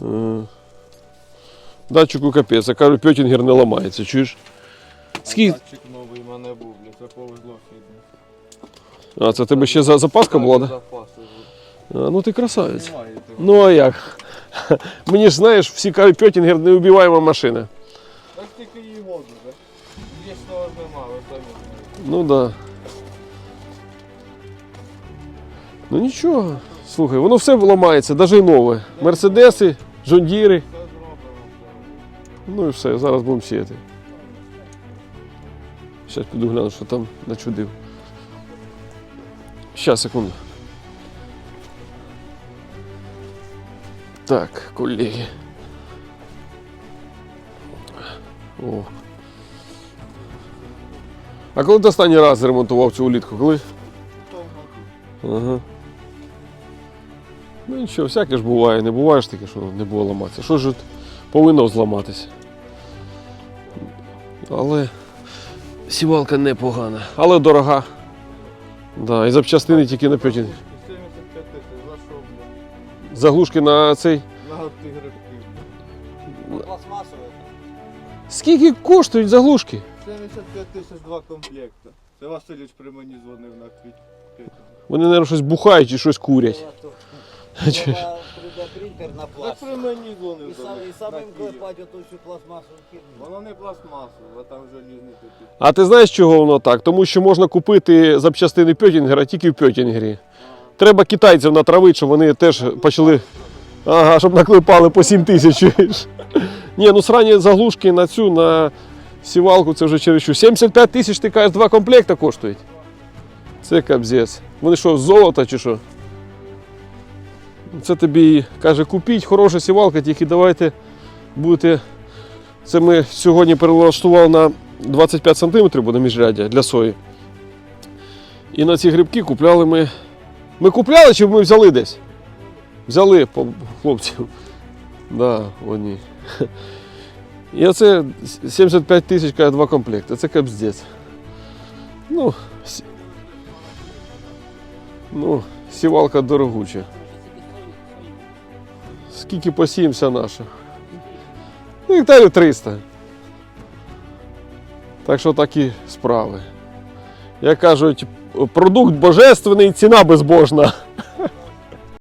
Е, Датчику капець, я кажу, пьотінгер не ламається, чуєш? Скільки? Датчик новий в мене був, блядь, це повезло фідно. А, це в тебе ще за- запаска була, так? Запаси. Да? А, ну ти красавець. Немає того. Ну а як? Мені ж знаєш, всі кажуть, пьотінгер неубиваема машина. Так тільки її году, так? Є того ж нема, ви самі знаєте. Ну да. Ну нічого. Слухай, воно все ламається, навіть і нове. Мерседеси, Джондіри. Ну і все, зараз будемо сіяти. Зараз піду гляну, що там начудив. Щас, секунду. Так, колеги. О. А коли ти останній раз ремонтував цю улітку? Коли? Ага. Ну нічого, всяке ж буває, не буває ж таке, що не було ламатися. Що ж повинно зламатися? Але сівалка непогана, але дорога. Да, і запчастини тільки на п'ятін. 75 тисяч, за що. Заглушки на цей. На грибки. Пластмасовий. Скільки коштують заглушки? 75 тисяч два комплекти. Це Васильович при мені дзвонив на квіт. Вони, мабуть, щось бухають чи щось курять. Чи- 3D принтер на Так пласт. при мені дзвонив. І до сам, них, і самим на Київ. клепать оту всю пластмасову херню. Воно не пластмасове, а там желізний такий. А ти знаєш, чого воно так? Тому що можна купити запчастини Пьотінгера тільки в Пьотінгері. Треба китайців натравити, щоб вони теж почали. Ага, щоб наклепали по 7 тисяч. чуєш? Ні, ну срані заглушки на цю, на сівалку, це вже через що. 75 тисяч, ти кажеш, два комплекти коштують. Це кабзець. Вони що, з золота чи що? Це тобі каже, купіть хороша сівалка, тільки давайте будете. Це ми сьогодні перелаштували на 25 см буде міжряддя для сої. І на ці грибки купляли ми. Ми купляли чи ми взяли десь? Взяли по хлопців. Да, вони. І оце 75 тисяч каже, два комплекти. Це капздець. Ну, ну, сівалка дорогуча. Скільки посіємося наша? Ну, Гектарів 300. Так що такі справи. Як кажуть, продукт божественний, ціна безбожна.